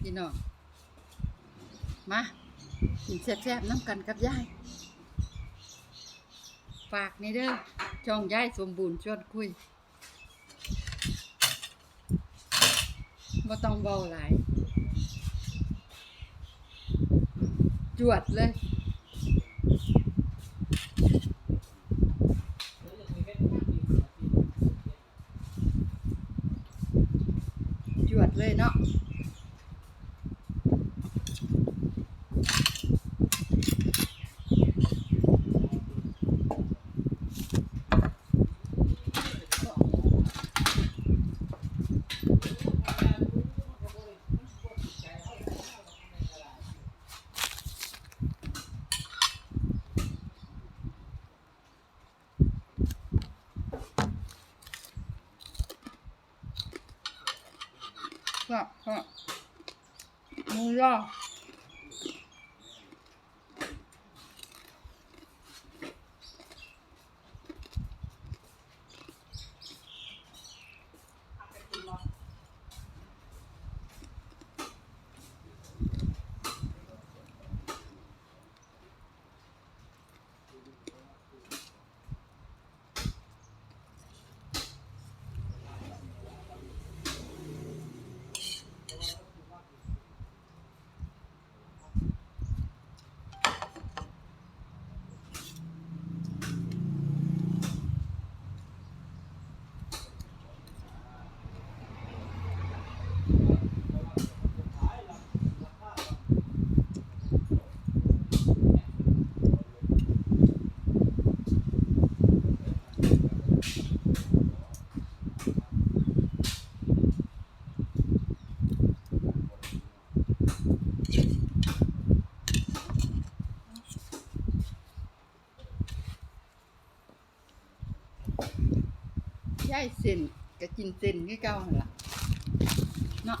พี่น้อง มากินแซ่บๆน้ำกันกับยาย ฝากนี่เด้อช่องยายสมบูรณ์ชวนคุยบ่ต้องเบาหลาย จวดเลยจวดเลยเนาะ Yeah. ย่ายเส้นก็กินเส้นคือเก่าหั่นล่ะเนาะ